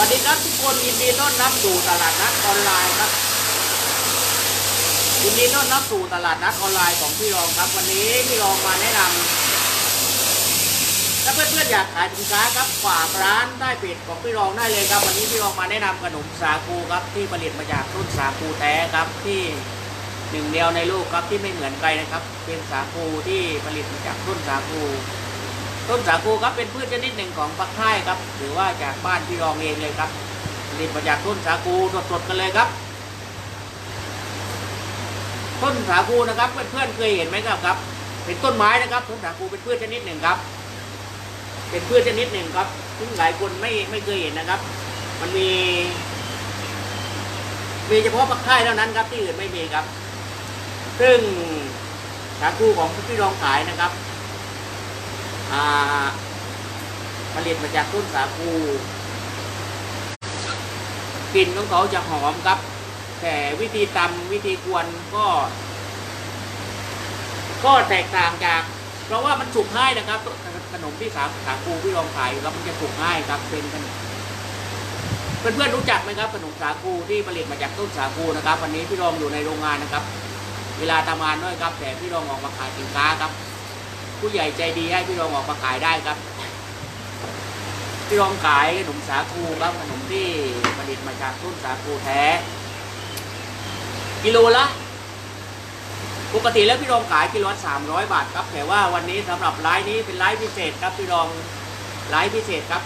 วัสดีครับทุกคนยินดีต้อนรับสู่ตลาดนัดออนไลน์ครับยินดีต้อนรับสู่ตลาดนัดออนไลน์ของพี่รองครับ วันนี้พี่รองมาแนะนำถ้าเพื่อนๆอยากขายสินค้าครับฝากร้านใต้เพจของพี่รองได้เลยครับ วันนี้พี่รองมาแนะนำขนมสาคูครับ ที่ผลิตมาจากรุ่นสาคูแท้ครับที่หนึ่งเดียวในโลกครับที่ไม่เหมือนใครนะครับ เป็นสาคูที่ผลิตมาจากรุ่นสาคู ต้นสาคูครับเป็นพืชชนิดหนึ่งของภาคใต้ครับหรือว่าจากบ้านพี่รองเองเลยครับผลิตมาจากต้นสาคูสดๆกันเลยครับ ต้นสาคูนะครับเพื่อนๆเคยเห็นไหมครับครับ เป็นต้นไม้นะครับ ต้นสาคูเป็นพืชชนิดหนึ่งครับ เป็นพืชชนิดหนึ่งครับซึ่งหลายคนไม่ไม่เคยเห็นนะครับ มันมี มีเฉพาะภาคใต้เท่านั้นครับที่อื่นไม่มีครับ ซึ่งสาคูของพี่รองขายนะครับ ผลิตมาจากต้นสาคูกลิ่นของเขาจะหอมครับ แต่วิธีตำวิธีกวนก็ ก็แตกต่างจาก เพราะว่ามันสุกง่ายนะครับ ขนมที่สาสาคูที่ลองขายอยู่ครับมันจะสุกง่ายครับเป็นขนมเพื่อนๆรู้จักไหมครับขนมสาคูที่ผลิตมาจากต้นสาคูนะครับ วันนี้พี่รองอยู่ในโรงงานนะครับ เวลาทำงานด้วยครับ แต่พี่รองออกมาขายสินค้าครับ ผู้ใหญ่ใจดีให้พี่รองออกมาขายได้ครับ พี่รองขายขนมสาคูครับขนมที่ผลิตมาจากต้นสาคูแท้ กิโลละปกติแล้วพี่รองขายกิโลละสามร้อยบาทครับ แต่ว่าวันนี้สำหรับไลฟ์นี้เป็นไลฟ์พิเศษครับพี่รองไลฟ์พิเศษครับ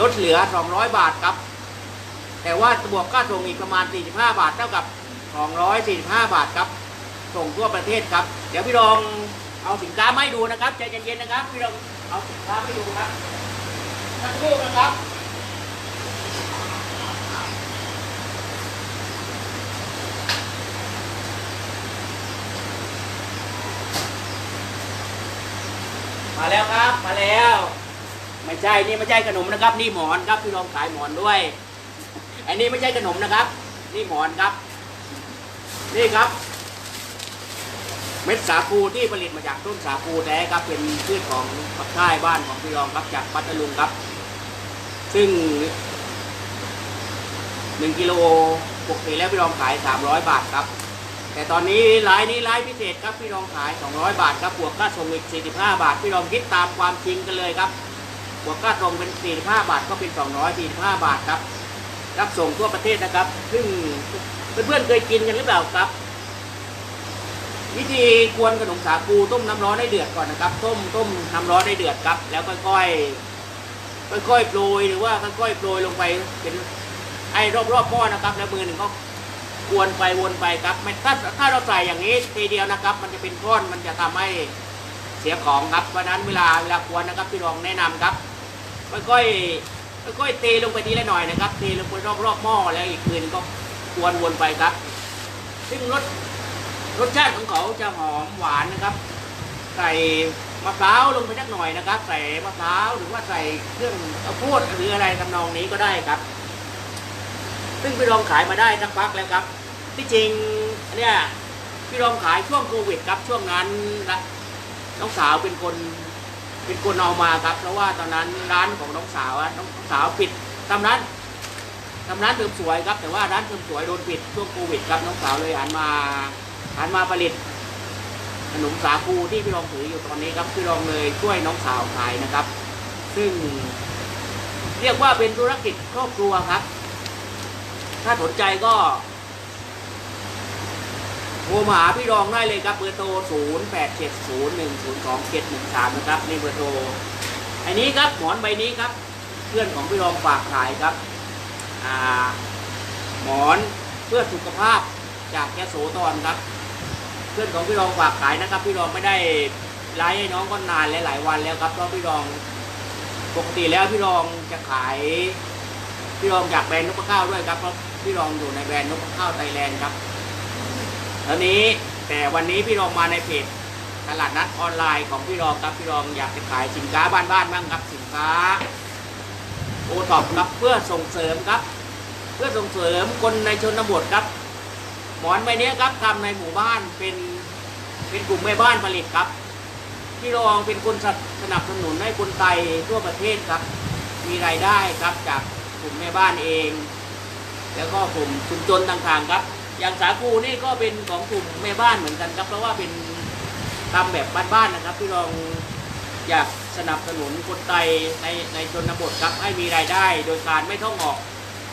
ลดเหลือสองร้อยบาทครับ แต่ว่าบวกค่าส่งอีกประมาณ45บาทเท่ากับ245บาทครับ ส่งทั่วประเทศครับ เดี๋ยวพี่รอง เอาสินค้าไมาให้ดูนะครับใจเย็นๆนะครับพี่รองเอาสินค้าไมาให้ดูครับสักครู่นะครับมาแล้วครับมาแล้ว ไม่ใช่นี่ไม่ใช่ขนมนะครับ นี่หมอนครับพี่รองขายหมอนด้วยอันนี้ไม่ใช่ขนมนะครับ นี่หมอนครับ นี่ครับ เม็ดสาคูที่ผลิตมาจากต้นสาคูแท้ครับเป็นพืชของภาคใต้บ้านของพี่รองครับจากพัทลุงครับ ซึ่งหนึ่งกิโลปกติแล้วพี่รองขายสามร้อยบาทครับ แต่ตอนนี้รายนี้รายพิเศษครับพี่รองขาย200บาทครับบวกค่าส่งอีก45บาทพี่รองคิดตามความจริงกันเลยครับบวกค่าส่งเป็น45บาทก็เป็น245บาทครับ รับส่งทั่วประเทศนะครับ ซึ่งเพื่อนๆเคยกินกันหรือเปล่าครับ วิธีกวนขนมสาคูต้มน้ำร้อนให้เดือดก่อนนะครับ ต้มต้มน้ำร้อนให้เดือดครับ แล้วค่อยๆค่อยๆโปรยหรือว่าค่อยๆโปรยลงไปเป็นไอ้รอบๆหม้อนะครับ แล้วมือหนึ่งก็กวนไปวนไปครับไม่ถ้าถ้าเราใส่อย่างนี้ทีเดียวนะครับ มันจะเป็นก้อนมันจะทำให้เสียของครับเพราะนั้นเวลาเวลากวนนะครับพี่รองแนะนำครับค่อยๆค่อยๆเทลงไปทีละหน่อยนะครับเทลงไปรอบๆหม้อแล้วอีกคืนก็กวนวนไปครับ ซึ่งรส รสชาติของเขาจะหอมหวานนะครับ ใส่มะพร้าวลงไปสักหน่อยนะครับ ใส่มะพร้าวหรือว่าใส่เครื่องข้าวโพดหรืออะไรทำนองนี้ก็ได้ครับ ซึ่งพี่รองขายมาได้สักพักแล้วครับ ที่จริงเนี่ยพี่รองขายช่วงโควิดครับ ช่วงนั้นน้องสาวเป็นคนเป็นคนเอามาครับ เพราะว่าตอนนั้นร้านของน้องสาวน้องสาวปิดทำร้านทำร้านเสริมสวยครับ แต่ว่าร้านเสริมสวยโดนปิดช่วงโควิดครับน้องสาวเลยหันมา หันมาผลิตขนมสาคูที่พี่รองถืออยู่ตอนนี้ครับพี่รองเลยช่วยน้องสาวขายนะครับ ซึ่ง เรียกว่าเป็นธุรกิจครอบครัวครับ ถ้าสนใจก็โทรมาหาพี่รองได้เลยครับเบอร์โทร 0 8 7 0 1 0 2 7 1 3 นะครับนี่เบอร์โทร อันนี้ครับหมอนใบนี้ครับ เพื่อนของพี่รองฝากขายครับหมอนเพื่อสุขภาพจากยโสธรครับ เพื่อนของพี่รองฝากขายนะครับ พี่รองไม่ได้ไลฟ์ให้น้องก็นานและหลายวันแล้วครับเพราะพี่รองปกติแล้วพี่รองจะขาย พี่รองจากแบรนด์นกข้าวด้วยครับเพราะพี่รองอยู่ในแบรนด์นกข้าวไทยแลนด์ครับแล้วนี้แต่วันนี้พี่รองมาในเพจตลาดนัดออนไลน์ของพี่รองครับพี่รองอยากจะขายสินค้าบ้านๆบ้างครับสินค้าโอท็อปครับเพื่อส่งเสริมครับ เพื่อส่งเสริมคนในชนบทครับ มอนใบนี้ครับทำในหมู่บ้านเป็นเป็นกลุ่มแม่บ้านผลิตครับพี่รองเป็นคนสนับสนุนให้คนไทยทั่วประเทศครับ มีรายได้ครับจากกลุ่มแม่บ้านเอง แล้วก็กลุ่มชุมชนต่างๆครับ อย่างสาคูนี่ก็เป็นของกลุ่มแม่บ้านเหมือนกันครับ เพราะว่าเป็นทำแบบบ้านๆนะครับ ที่ลองอยากสนับสนุนคนไทยในในชนบทครับให้มีรายได้ โดยการไม่ต้องออก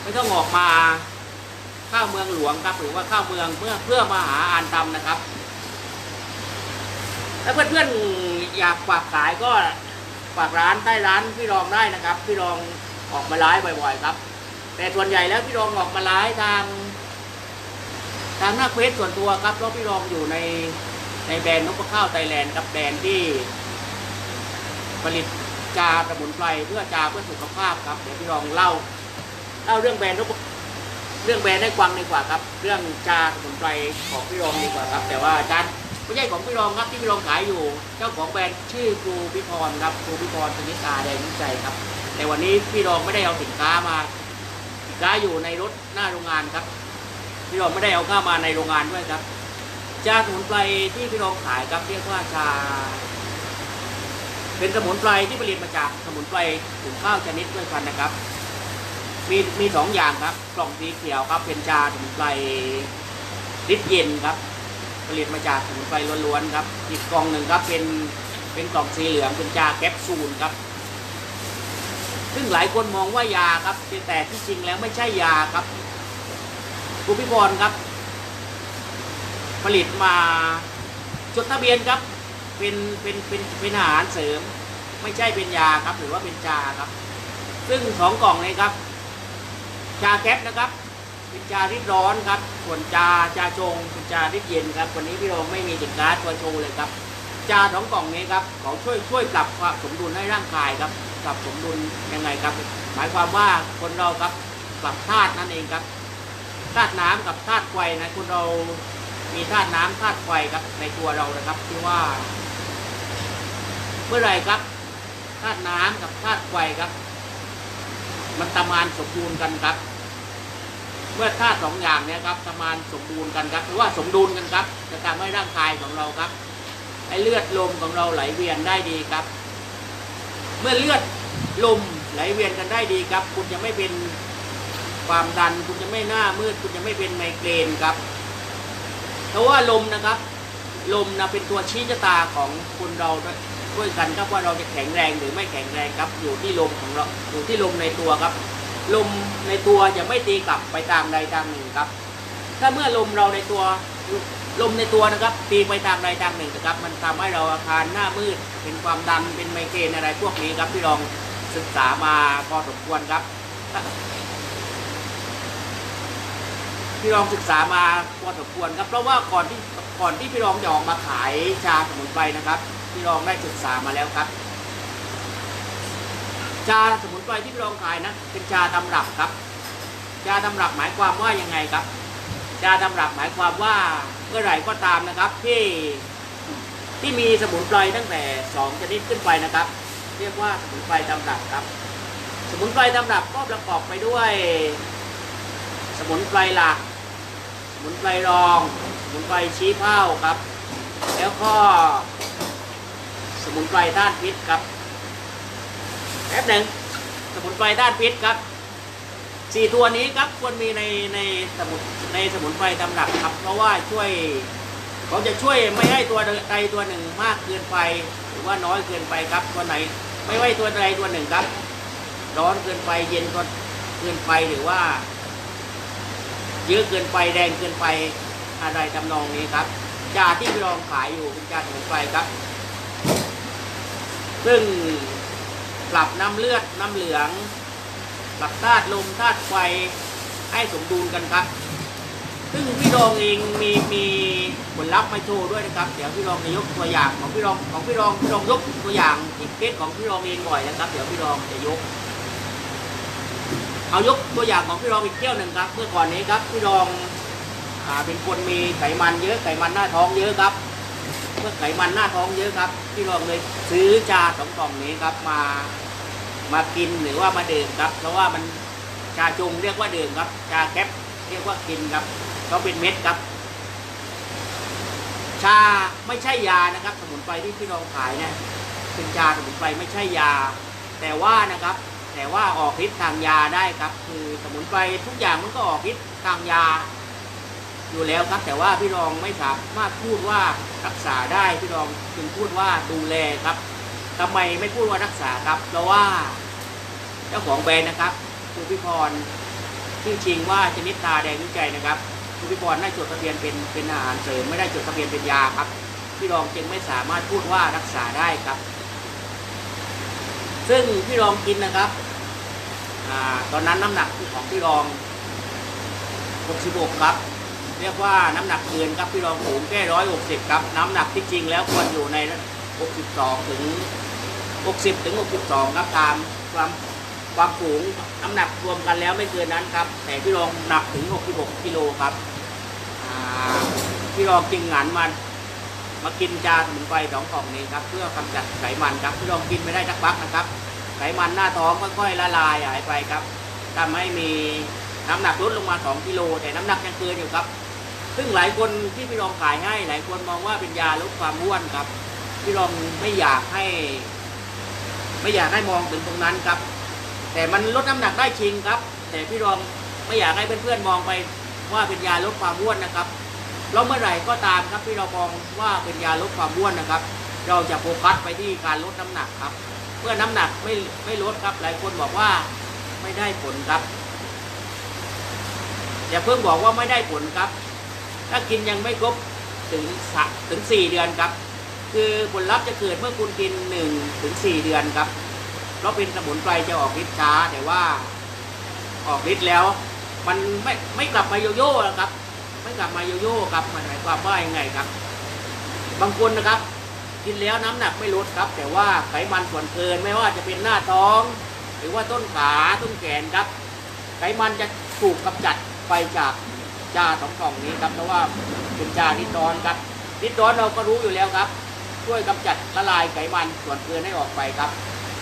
ไม่ต้องออกมา ข้าเมืองหลวงครับ หรือว่าข้าเมืองเพื่อเพื่อมาหาอ่านทำนะครับ ถ้าเพื่อนๆอยากฝากขายก็ฝากร้านใต้ร้านพี่รองได้นะครับ พี่รองออกมาไลฟ์บ่อย ๆ ครับ แต่ส่วนใหญ่แล้วพี่รองออกมาไลฟ์ทาง ทางหน้าเฟซส่วนตัวครับเพราะพี่รองอยู่ในในแบรนด์นกข้าวไทยแลนด์กับแบรนด์ที่ ผลิตจาสมุนไพรเพื่อจาเพื่อสุขภาพครับเดี๋ยวพี่รองเล่าเล่าเรื่องแบรนด์นก เรื่องแบรนด์ให้ฟังดีกว่าครับ เรื่องจาสมุนไพรของพี่รองดีกว่าครับ แต่ว่าจานไม่ใช่ของพี่รองครับที่พี่รองขายอยู่ เจ้าของแบรนด์ชื่อครูพิพรครับครูพิพรชนิตาแดงวิจัยครับ แต่วันนี้พี่รองไม่ได้เอาสินค้ามาสินค้าอยู่ในรถหน้าโรงงานครับ พี่รองไม่ได้เอาเข้ามาในโรงงานด้วยครับชาสมุนไพรที่พี่รองขายครับเรียกว่าชา เป็นสมุนไพรที่ผลิตมาจากสมุนไพรถุงข้าวชนิดด้วยกันนะครับ มีมีสองอย่างครับ กล่องสีเขียวครับ เป็นชาสมุนไพรริดเย็นครับ ผลิตมาจากสมุนไพรล้วนๆครับ อีกกล่องหนึ่งครับเป็นเป็นกล่องสีเหลืองเป็นชาแคปซูลครับ ซึ่งหลายคนมองว่ายาครับ แต่ที่จริงแล้วไม่ใช่ยาครับคุณพิพรครับ ผลิตมาจดทะเบียนครับ เป็นเป็นเป็นเป็นอาหารเสริม ไม่ใช่เป็นยาครับ หรือว่าเป็นชาครับ ซึ่งสองกล่องนี้ครับ ชาแคปนะครับเป็นชาริดร้อนครับส่วนชาชาชงเป็นชาริดเย็นครับ วันนี้พี่โรงไม่มีสินค้าตัวโชว์เลยครับชาสองกล่องนี้ครับเขาช่วยช่วยปรับความสมดุลให้ร่างกายครับปรับสมดุลยังไงครับ หมายความว่าคนเราครับปรับธาตุนั่นเองครับธาตุน้ำกับธาตุไฟนะคนเรามีธาตุน้ำธาตุไฟครับในตัวเรานะครับที่ว่า เมื่อไรครับธาตุน้ำกับธาตุไฟครับ มันตามานสมบูรณ์กันครับ เมื่อธาตุสองอย่างเนี้ยครับตามานสมบูรณ์กันครับหรือว่าสมดุลกันครับ จะทำให้ร่างกายของเราครับไอเลือดลมของเราไหลเวียนได้ดีครับ เมื่อเลือดลมไหลเวียนกันได้ดีครับ คุณจะไม่เป็นความดัน คุณจะไม่หน้ามืด คุณจะไม่เป็นไมเกรนครับ เพราะว่าลมนะครับ ลมนะเป็นตัวชี้ชะตาของคนเรา ด้วยกันครับว่าเราจะแข็งแรงหรือไม่แข็งแรงครับอยู่ที่ลมของเราอยู่ที่ลมในตัวครับลมในตัวจะไม่ตีกลับไปทางใดทางหนึ่งครับ ถ้าเมื่อลมเราในตัวลมในตัวนะครับตีไปทางใดทางหนึ่งนะครับ มันทำให้เราอาการหน้ามืดเป็นความดันเป็นไมเกรนอะไรพวกนี้ครับที่ลองศึกษามาพอสมควรครับพี่รองศึกษามาพอสมควรครับเพราะว่าก่อนที่ก่อนที่พี่รองจะออกมาขายชาสมุนไพรนะครับ พี่รองได้ศึกษามาแล้วครับ ชาสมุนไพรที่พี่รองขายนะเป็นชาตำรับครับ ชาตำรับหมายความว่ายังไงครับ ชาตำรับหมายความว่าเมื่อไหร่ก็ตามนะครับ ที่ที่มีสมุนไพรตั้งแต่สองชนิดขึ้นไปนะครับ เรียกว่าสมุนไพรตำรับครับ สมุนไพรตำรับก็ประกอบไปด้วย สมุนไพรหลักสมุนไพรรองสมุนไพรชี้เผ้าครับ แล้วก็ สมุนไพรต้านพิษครับแป๊บหนึ่งสมุนไพรต้านพิษครับสี่ตัวนี้ครับควรมีในในสมุนในสมุนไพรตำรับครับ เพราะว่าช่วยเขาจะช่วยไม่ให้ตัวใดตัวหนึ่งมากเกินไป หรือว่าน้อยเกินไปครับตัวไหน ไม่ไว้ตัวใดตัวหนึ่งครับ ร้อนเกินไปเย็นเกินไปหรือว่า เยอะเกินไปแดงเกินไปอะไรทำนองนี้ครับยาที่พี่รองขายอยู่เป็นยาสมุนไพรครับ ซึ่งปรับน้ำเลือดน้ำเหลือง ปรับธาตุลมธาตุไฟให้สมดุลกันครับ ซึ่งพี่รองเองมีมีผลลัพธ์มาโชว์ด้วยนะครับ เดี๋ยวพี่รองจะยกตัวอย่างของพี่รองของพี่รองพี่รองยกตัวอย่างที่เคสของพี่รองเองบ่อยนะครับ เดี๋ยวพี่รองจะยก เอายกตัวอย่างของพี่รองอีกเที่ยวหนึ่งครับ เมื่อก่อนนี้ครับพี่รองอ่าเป็นคนมีไขมันเยอะไขมันหน้าท้องเยอะครับ เมื่อไขมันหน้าท้องเยอะครับ พี่รองเลยซื้อชาสองกล่องนี้ครับมามากินหรือว่ามาดื่มครับ เพราะว่ามันชาจุงเรียกว่าดื่มครับชาแคปเรียกว่ากินครับเขาเป็นเม็ดครับ ชาไม่ใช่ยานะครับ สมุนไพรที่พี่รองขายเนี่ยเป็นชาสมุนไพรไม่ใช่ยา แต่ว่านะครับ แต่ว่าออกฤทธิ์ทางยาได้ครับ คือสมุนไพรทุกอย่างมันก็ออกฤทธิ์ทางยา อยู่แล้วครับ แต่ว่าพี่รองไม่สามารถพูดว่ารักษาได้พี่รองจึงพูดว่าดูแลครับทำไมไม่พูดว่ารักษาครับ เพราะว่าเจ้าของแบรนด์นะครับคุณพิพรชื่อจริงว่าชนิดตาแดงวิจัยนะครับคุณพิพรได้จดทะเบียนเป็นเป็นอาหารเสริมไม่ได้จดทะเบียนเป็นยาครับพี่รองจึงไม่สามารถพูดว่ารักษาได้ครับ ซึ่งพี่รองกินนะครับอตอนนั้นน้ำหนักของพี่รอง66ครับ เรียกว่าน้ำหนักเกินครับพี่รองสูงแค่ร้อยหกสิบครับ น้ำหนักที่จริงแล้วควรอยู่ใน62ถึง60ถึง62ครับตามความความสูงน้ำหนักรวมกันแล้วไม่เกินนั้นครับ แต่พี่รองหนักถึง66กิโลครับพี่รองจึงหันมามากินจาสมุนไพรสองกล่องนี้ครับ เพื่อกำจัดไขมันครับพี่รองกินไม่ได้สักพักนะครับ ไขมันหน้าท้องค่อยๆละลายหายไปครับทำให้มีน้ำหนักลดลงมา 2 กิโล แต่น้ำหนักยังเกินอยู่ครับ ซึ่งหลายคนที่พี่รองขายให้ หลายคนมองว่าเป็นยาลดความอ้วนครับ พี่รองไม่อยากให้ ไม่อยากให้มองถึงตรงนั้นครับ แต่มันลดน้ำหนักได้จริงครับ แต่พี่รองไม่อยากให้เพื่อนๆมองไปว่าเป็นยาลดความอ้วนนะครับแล้วเมื่อไหร่ก็ตามครับที่เรามองว่าเป็นยาลดความอ้วนนะครับ เราจะโฟกัสไปที่การลดน้ำหนักครับ เมื่อน้ำหนักไม่ไม่ลดครับ หลายคนบอกว่าไม่ได้ผลครับอย่าเพิ่งบอกว่าไม่ได้ผลครับ ถ้ากินยังไม่ครบถึงสถึงสี่เดือนครับ คือผลลัพธ์จะเกิดเมื่อคุณกินหนึ่งถึงสี่เดือนครับ เพราะเป็นสมุนไพรจะออกฤทธิ์ช้า แต่ว่าออกฤทธิ์แล้ว มันไม่ไม่กลับมาโยโย่แล้วครับ ไม่กลับมาโยโย่ครับมันหมายความว่ายังไงครับ บางคนนะครับ กินแล้วน้ำหนักไม่ลดครับ แต่ว่าไขมันส่วนเกินไม่ว่าจะเป็นหน้าท้อง หรือว่าต้นขาต้นแขนครับ ไขมันจะถูกกำจัดไปจาก จาสองกล่องนี้ครับเพราะว่าเป็นจานิดร้อนครับนิดร้อนเราก็รู้อยู่แล้วครับ ช่วยกำจัดละลายไขมันส่วนเกินให้ออกไปครับ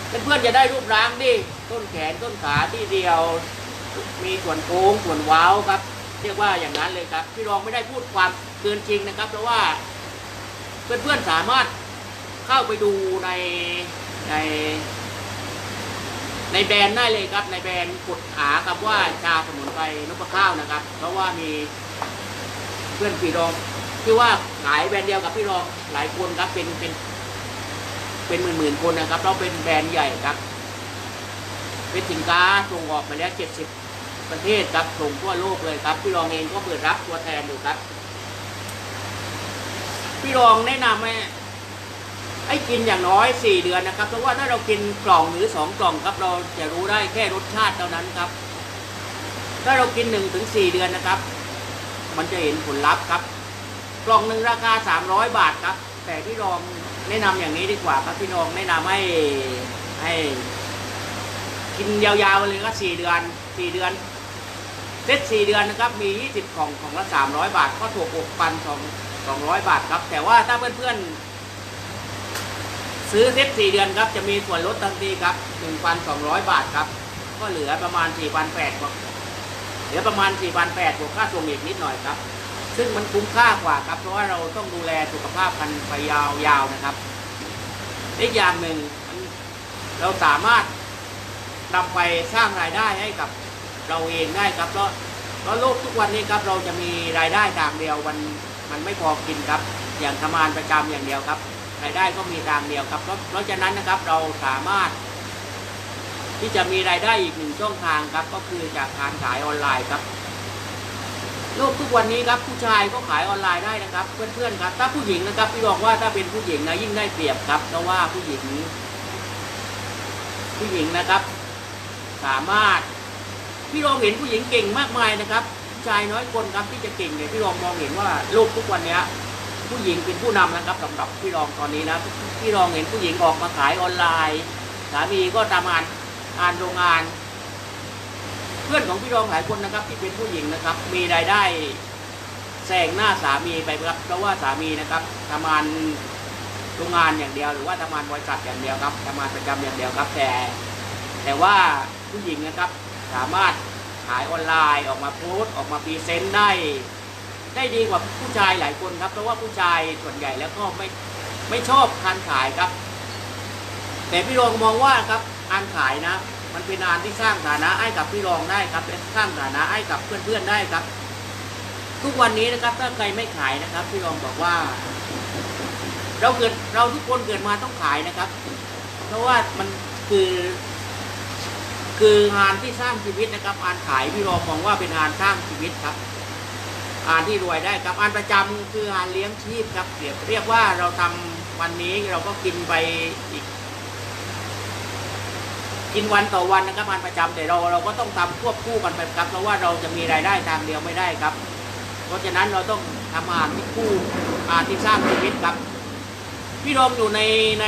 เพื่อนๆจะได้รูปร่างดิต้นแขนต้นขาที่เดียว มีส่วนโค้งส่วนว้าวครับ เรียกว่าอย่างนั้นเลยครับ พี่รองไม่ได้พูดความเกินจริงนะครับ เพราะว่าเพื่อนๆสามารถเข้าไปดูในใน ในแบรนด์ได้เลยครับ ในแบรนด์กดหาคำว่าชาสมุนไพรนพข้าวนะครับ เพราะว่ามีเพื่อนพี่รองที่ว่าขายแบรนด์เดียวกับพี่รองหลายคนครับเป็นเป็น เป็นหมื่นหมื่นๆคนนะครับเราเป็นแบรนด์ใหญ่ครับ เป็นสินค้าส่งออกมาแล้วเจ็ดสิบประเทศครับส่งทั่วโลกเลยครับ พี่รองเองก็เปิดรับตัวแทนอยู่ครับ พี่รองแนะนำให้ ให้กินอย่างน้อย 4 เดือนนะครับ เพราะว่าถ้าเรากินกล่องหรือ 2 กล่องครับ เราจะรู้ได้แค่รสชาติเท่านั้นครับ ถ้าเรากิน1ถึง4เดือนนะครับ มันจะเห็นผลลัพธ์ครับ กล่องหนึ่งราคา 300 บาทครับ แต่พี่รองแนะนำอย่างนี้ดีกว่าครับพี่รองแนะนำให้ให้ กินยาวๆเลยก็4เดือน4เดือนเซต4เดือนนะครับมี20กล่องของละ300บาท ก็ถูก6ปัน2 200บาทครับ แต่ว่าถ้าเพื่อนๆ ซื้อเซ็ต4เดือนครับจะมีส่วนลดทันทีครับ 1,200 บาทครับ ก็เหลือประมาณ 4,800ครับเหลือประมาณ 4,800บวกค่าส่งอีกนิดหน่อยครับ ซึ่งมันคุ้มค่ากว่าครับ เพราะว่าเราต้องดูแลสุขภาพกันไปยาวๆนะครับอีกอย่างหนึ่งเราสามารถนำไปสร้างรายได้ให้กับเราเองได้ครับเพราะเพราะโลกทุกวันนี้ครับเราจะมีรายได้ทางเดียวมันมันไม่พอกินครับ อย่างทำงานประจำอย่างเดียวครับ รายได้ก็มีทางเดียวครับเพราะเพราะฉะนั้นนะครับเราสามารถ ที่จะมีรายได้อีกหนึ่งช่องทางครับ ก็คือจากการขายออนไลน์ครับโลกทุกวันนี้ครับผู้ชายก็ขายออนไลน์ได้นะครับ เพื่อนๆครับ ถ้าผู้หญิงนะครับพี่บอกว่าถ้าเป็นผู้หญิงนะยิ่งได้เปรียบครับเพราะว่าผู้หญิง ผู้หญิงนะครับ สามารถพี่รองเห็นผู้หญิงเก่งมากมายนะครับผู้ชายน้อยคนครับที่จะเก่งเนี่ยพี่รองมองเห็นว่าโลกทุกวันเนี้ย ผู้หญิงเป็นผู้นำนะครับสำหรับพี่รองตอนนี้นะพี่รองเห็นผู้หญิงออกมาขายออนไลน์สามีก็ทำงานงานโรงงาน เพื่อนของพี่รองหลายคนนะครับ ที่เป็นผู้หญิงนะครับ มีรายได้แซงหน้าสามีไปครับเพราะว่าสามีนะครับทำงานโรงงานอย่างเดียว หรือว่าทำงานบริษัทอย่างเดียวครับทำงานประจำอย่างเดียวครับ แต่ แต่ว่าผู้หญิงนะครับสามารถขายออนไลน์ออกมาโพสต์ออกมาพรีเซนต์ได้ ได้ดีกว่าผู้ชายหลายคนครับ เพราะว่าผู้ชายส่วนใหญ่แล้วก็ไม่ไม่ชอบการขายครับ แต่พี่รองมองว่าครับการขายนะ มันเป็นงานที่สร้างฐานะให้กับพี่รองได้ครับและสร้างฐานะให้กับเพื่อนๆได้ครับ ทุกวันนี้นะครับถ้าใครไม่ขายนะครับ พี่รองบอกว่า เราเกิดเราทุกคนเกิดมาต้องขายนะครับ เพราะว่ามันคือ คืองานที่สร้างชีวิตนะครับงานขายพี่รองมองว่าเป็นงานสร้างชีวิตครับ งานที่รวยได้ครับงานประจำคืองานเลี้ยงชีพครับเรียกเรียกว่าเราทำวันนี้เราก็กินไปอีก กินวันต่อวันนะครับงานประจำแต่เราเราก็ต้องทำควบคู่กันไปครับเพราะว่าเราจะมีรายได้ทางเดียวไม่ได้ครับ เพราะฉะนั้นเราต้องทำงานที่คู่งานที่สร้างชีวิตครับ พี่รองอยู่ในใน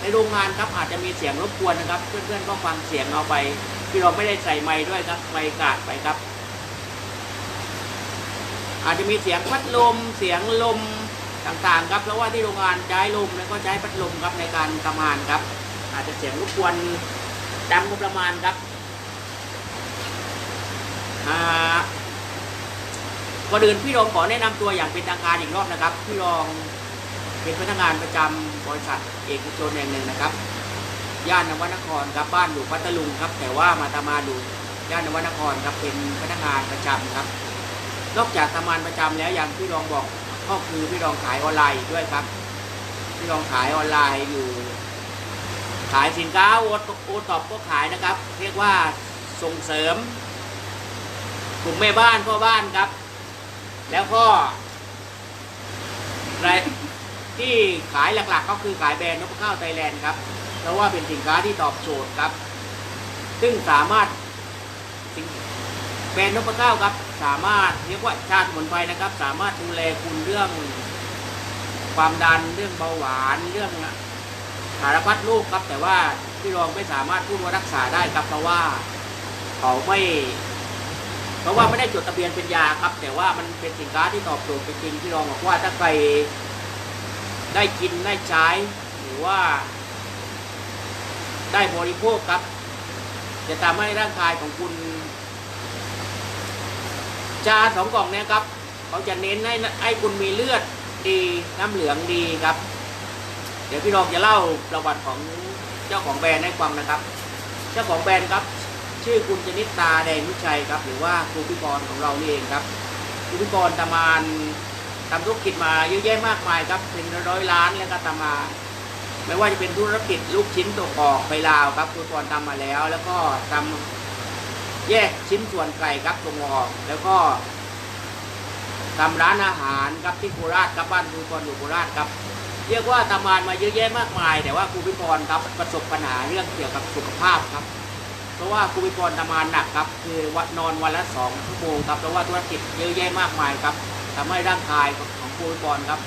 ในโรงงานครับอาจจะมีเสียงรบกวนนะครับ เพื่อนๆก็ฟังเสียงเอาไป พี่รองไม่ได้ใส่ไม้ด้วยครับไม้กาดไปครับ อาจจะมีเสียงพัดลมเสียงลมต่างๆครับเพราะว่าที่โรงงานใช้ลมแล้วก็ใช้พัดลมครับในการทำงานครับ อาจจะเสียงรบกวนดังประมาณครับอ่าก่อนอื่นพี่รองขอแนะนำตัวอย่างเป็นทางการอีกรอบนะครับ พี่รองเป็นพนักงานประจำบริษัทเอกชนแห่งหนึ่งนะครับ ย่านนวนครครับบ้านอยู่พัทลุงครับ แต่ว่ามาทำงานอยู่ย่านนวนครครับเป็นพนักงานประจำครับ นอกจากทำงานประจำแล้วอย่างพี่รองบอกก็คือพี่รองขายออนไลน์ด้วยครับ พี่รองขายออนไลน์อยู่ ขายสินค้าโอโอท็อปก็ขายนะครับ เรียกว่าส่งเสริมกลุ่มแม่บ้านพ่อบ้านครับ แล้วก็รายที่ขายหลักๆ ก็คือขายแบรนด์นพข้าวไทยแลนด์ครับเพราะว่าเป็นสินค้าที่ตอบโจทย์ครับ ซึ่งสามารถ แบรนด์นพข้าครับ สามารถเรียกว่าชาติสมุนไพรนะครับ สามารถดูแลคุณเรื่อง ความดันเรื่องเบาหวานเรื่องสารพัดโรคครับ แต่ว่าพี่รองไม่สามารถพูดว่ารักษาได้ครับ เพราะว่าเขาไม่เพราะว่าไม่ได้จดทะเบียนเป็นยาครับ แต่ว่ามันเป็นสินค้าที่ตอบโจทย์จริงๆพี่รองบอกว่าถ้าใครได้กินได้ใช้หรือว่า ได้บริโภคครับ จะทำให้ร่างกายของคุณ จาสองกล่องเนี้ยครับเขาจะเน้นให้ให้คุณมีเลือดดีน้ำเหลืองดีครับ เดี๋ยวพี่รองจะเล่าประวัติของเจ้าของแบรนด์ให้ฟังนะครับ เจ้าของแบรนด์ครับ ชื่อคุณจนิตตาแดงวิชัยครับ หรือว่าครูพิกรของเรานี่เองครับครูพิกรทำงานทำธุรกิจมาเยอะแยะมากมายครับ เป็นร้อยล้านแล้วก็ทำมาไม่ว่าจะเป็นธุรกิจลูกชิ้นตัวออกไปลาวครับครูพิกรทำมาแล้ว แล้วก็ทำ แยกชิ้นส่วนไก่ครับส่งออกแล้วก็ทำร้านอาหารครับที่โคราชครับบ้านครูพรอยู่โคราชครับ เรียกว่าทำงานมาเยอะแยะมากมาย แต่ว่าครูพิพรครับประสบปัญหาเรื่องเกี่ยวกับสุขภาพครับ เพราะว่าครูพิพรทำงานหนักครับ คือวันนอนวันละสองชั่วโมงครับเพราะว่าธุรกิจเยอะแยะมากมายครับทำให้ร่างกายของครูพิพรครับ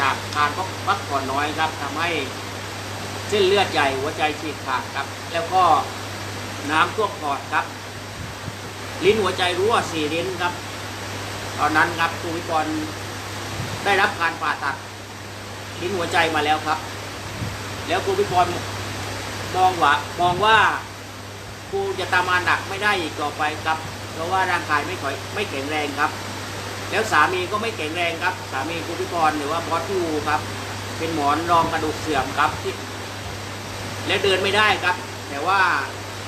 จากการพักผ่อนน้อยครับทำให้เส้นเลือดใหญ่หัวใจฉีกขาดครับ แล้วก็น้ำท่วมปอดครับ ลิ้นหัวใจรั่วสี่ลิ้นครับ ตอนนั้นครับครูพิพรได้รับการผ่าตัดลิ้นหัวใจมาแล้วครับ แล้วครูพิพรมองว่ามองว่าครูจะตามานหนักไม่ได้อีกต่อไปครับ เพราะว่าร่างกายไม่ค่อยไม่แข็งแรงครับ แล้วสามีก็ไม่แข็งแรงครับ สามีครูพิพรหรือว่าบอสทูครับ เป็นหมอนรองกระดูกเสื่อมครับที่และเดินไม่ได้ครับ แต่ว่า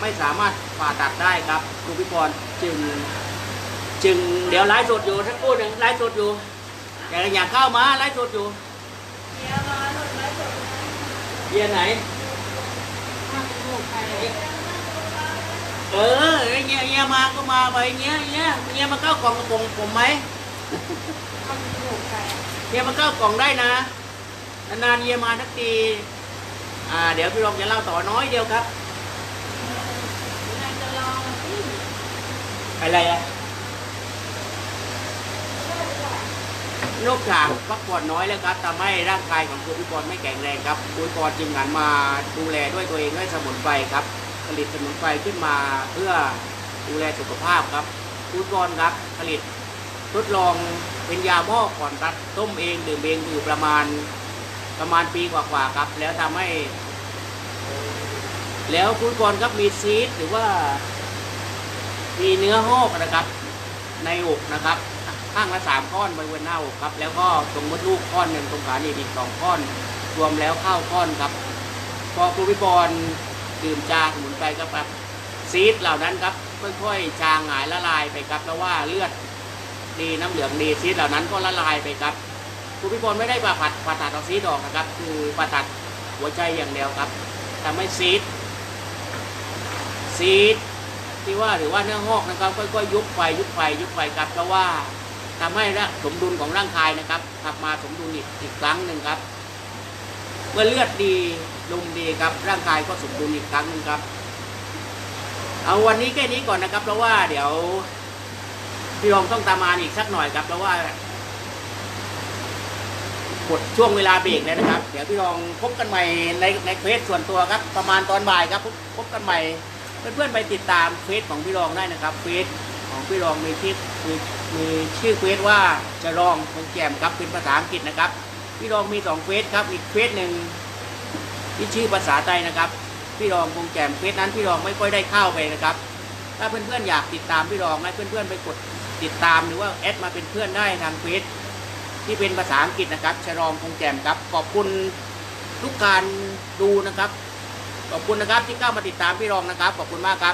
ไม่สามารถผ่าตัดได้ครับครูพิพรจึง จึงเดี๋ยวไลฟ์สดอยู่ทั้งคู่หนึ่งไลฟ์สดอยู่แต่อยากเข้ามาไลฟ์สดอยู่เมียมาหลุดแล้วจบเบียร์ไหนทำลูกใครเออเงี้ยเงี้ยมาก็มาไปเงี้ยเงี้ยเงี้ยมาเข้ากล่องกระป๋องผมไหมทำลูกใครเงี้ยมาเข้ากล่องได้นะนานๆเงี้ยมาทักทีอ่าเดี๋ยวพี่รองจะเล่าต่อน้อยเดียวครับ นายจะลองที่ อะไรอะนอกจากพักผ่อนน้อยแล้วครับทำให้ร่างกายของคุณพิพรไม่แข็งแรงครับคุณพิพรจึงหันมาดูแลด้วยตัวเองด้วยสมุนไพรครับ ผลิตสมุนไพรขึ้นมาเพื่อดูแลสุขภาพครับคุณพิพรครับผลิตทดลองเป็นยาหม้อก่อนตัดต้มเองดื่มเองอยู่ประมาณประมาณปีกว่าๆครับ แล้วทำให้ แล้วคุณพิพรครับมีซีดหรือว่า มีเนื้อหอกนะครับในอกนะครับ ข้างละสามก้อนบริเวณหน้าอกครับ แล้วก็ตรงมดลูกก้อนหนึ่งตรงขาหนีบอีกสองก้อน รวมแล้วเข้าก้อนครับ พอครูพิบอลดื่มชาสมุนไพรครับครับซีดเหล่านั้นครับค่อยๆจางหายละลายไปครับแล้วว่าเลือดดีน้ำเหลืองดีซีดเหล่านั้นก็ละลายไปครับคุณพิพลไม่ได้ผ่าผัดผ่าตัดเอาซีดออกนะครับ คือผ่าตัดหัวใจอย่างเดียวครับทำให้ซีดซีด ที่ว่าหรือว่าเนื้องอกนะครับค่อยๆยุบไปยุบไปยุบไปครับเพราะว่าทำให้ระสมดุลของร่างกายนะครับกลับมาสมดุลอีกอีกครั้งหนึ่งครับ เมื่อเลือดดีลมดีครับ ร่างกายก็สมบูรณ์อีกครั้งหนึ่งครับ เอาวันนี้แค่นี้ก่อนนะครับ เพราะว่าเดี๋ยวพี่รองต้องตามมาอีกสักหน่อยครับ เพราะว่าหมดช่วงเวลาเบรกแล้วนะครับ เดี๋ยวพี่รองพบกันใหม่ในในเฟซส่วนตัวครับ ประมาณตอนบ่ายครับพบพบกันใหม่ เพื่อนๆไปติดตามเฟซของพี่รองได้นะครับเฟซของพี่รองมีที่มีมีชื่อเฟซว่าจะรองคงแจมครับเป็นภาษาอังกฤษนะครับ พี่รองมีสองเฟซครับอีกเฟซหนึ่งที่ชื่อภาษาไทยนะครับ พี่รองคงแจมเฟซนั้นพี่รองไม่ค่อยได้เข้าไปนะครับ ถ้าเพื่อนๆอยากติดตามพี่รองให้เพื่อนๆไปกดติดตามหรือว่าแอดมาเป็นเพื่อนได้ทางเฟซที่เป็นภาษาอังกฤษนะครับชรองคงแจมครับขอบคุณทุกการดูนะครับ ขอบคุณนะครับที่เข้ามาติดตามพี่รองนะครับ ขอบคุณมากครับ